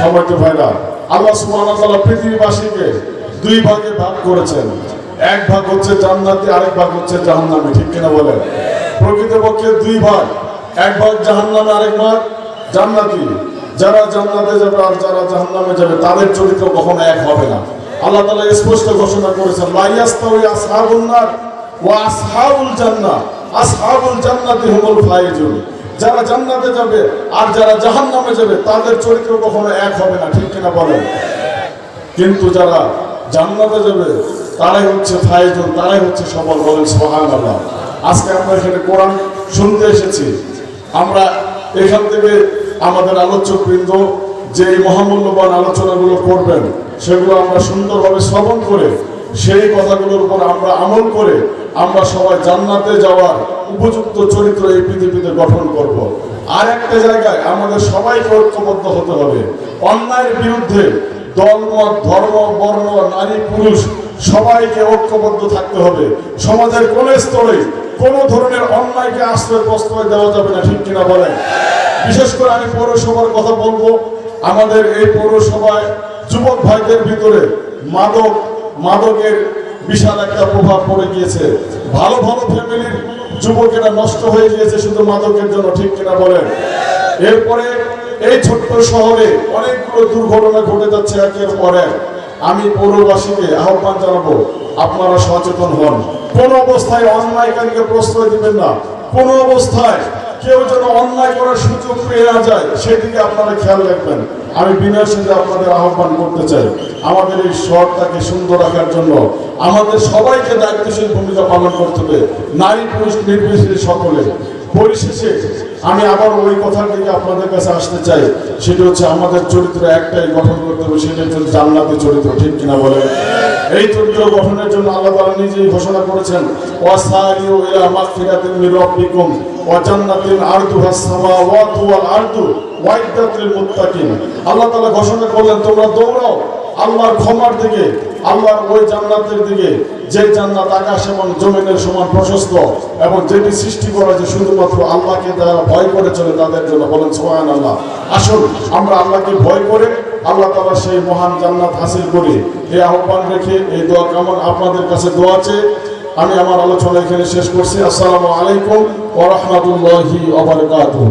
সময় তো ভাইরা, আল্লাহ সুবহানাহু পৃথিবীবাসীকে দুই ভাগে ভাগ করেছেন। এক ভাগ হচ্ছে জান্নাতি, আরেক ভাগ হচ্ছে জাহান্নামী, ঠিক কিনা বলেন? প্রকৃতপক্ষে দুই ভাগ, এক ভাগ জাহান্নামে, আরেক ভাগ জান্নাতি। যারা জান্নাতে যাবে আর যারা জাহান্নামে যাবে, তাদের চরিত্র কখনো এক হবে না। আল্লাহ তাআলা স্পষ্ট ঘোষণা করেছেন, লা ইয়াস্তাউই আসহাবুন নার ওয়া আসহাবুল জান্নাহ। আসহাবুল জান্নাতি হুমুল ফাইজুন। যারা জান্নাতে যাবে আর যারা জাহান্নামে যাবে, তাদের চরিত্র কখনো এক হবে না, ঠিক কিনা বলেন? কিন্তু যারা জান্নাতে যাবে, তারাই হচ্ছে ফাইজুন, তারাই হচ্ছে সবল, বলেন সুবহানাল্লাহ। আজকে আমরা এখানে কোরআন শুনতে এসেছি। আমরা এখান থেকে আমাদের আলোচক বৃন্দ যে মহামূল্যবান আলোচনাগুলো করবেন, সেগুলো আমরা সুন্দরভাবে শ্রবণ করে সেই কথাগুলোর উপর আমরা আমল করে আমরা সবাই জান্নাতে যাওয়ার উপযুক্ত চরিত্র এই পৃথিবীতে গঠন করব। আর একটা জায়গায় আমাদের সবাইকে ঐক্যবদ্ধ হতে হবে। অন্যায়ের বিরুদ্ধে দলমত ধর্ম, বর্ণ, নারী, পুরুষ সবাইকে ঐক্যবদ্ধ থাকতে হবে। সমাজের কোন স্তরে কোন ধরনের অন্যায়কে আশ্রয় প্রশ্রয় দেওয়া যাবে না, ঠিক কিনা বলেন? বিশেষ করে আমি পৌরসভার কথা বলব। আমাদের এই পৌরসভায় যুবক ভাইদের ভিতরে মাদক মাদকের বিশাল একটা প্রভাব পড়ে গিয়েছে। ভালো ভালো ফ্যামিলির যুবকেরা নষ্ট হয়ে গিয়েছে শুধু মাদকের জন্য, ঠিক কিনা বলেন? এরপরে এই ছোট্ট শহরে অনেকগুলো দুর্ঘটনা ঘটে যাচ্ছে একের পর এক। আমি পৌরবাসীকে আহ্বান জানাব, আপনারা সচেতন হন। কোন অবস্থায় অন্যায়কারীকে প্রশ্রয় দিবেন না। কোন অবস্থায় কেউ যেন অন্যায় করার সুযোগ পেয়ে না যায়, সেদিকে আপনারা খেয়াল রাখবেন। আমি বিনয়ের সঙ্গে আপনাদের আহ্বান করতে চাই। আমাদের এই শহরটাকে সুন্দর রাখার জন্য আমাদের সবাইকে দায়িত্বশীল ভূমিকা পালন করতে হবে, নারী পুরুষ নির্বিশেষে সকলে। পরিশেষে আমি আবার ওই কথার দিকে আপনাদের কাছে আসতে চাই, সেটা হচ্ছে আমাদের চরিত্র একটাই গঠন করতে হবে, সেটা হচ্ছে জান্নাতের চরিত্র, ঠিক কিনা বলে এই চরিত্র গঠনের জন্য আল্লাহ তাআলা নিজেই ঘোষণা করেছেন, ওয়াসারিউ ইলা মাগফিরাতিন মির রাব্বিকুম, ওয়া জান্নাতিন আরদুহাস সামাওয়াতু ওয়াল আরদু মুত্তাকিন। আল্লাহ তাআলা ঘোষণা করলেন, তোমরা দৌড়াও আল্লাহর ক্ষমার দিকে, আল্লাহর ওই জান্নাতের দিকে, যে জান্নাত আকাশ এবং জমিনের সমান প্রশস্ত এবং যেটি সৃষ্টি করা যে শুধুমাত্র আল্লাহকে যারা ভয় করে চলে, তাদের জন্য বলেন সোহান আল্লাহ আসুন, আমরা আল্লাহকে ভয় করে আল্লাহ তালা সেই মহান জান্নাত হাসিল করি। এই আহ্বান রেখে এই দোয়া কেমন আপনাদের কাছে দোয়া আছে, আমি আমার আলোচনা এখানে শেষ করছি। আসসালামু আলাইকুম ওরহমতুল্লাহি ওবরকাতুহ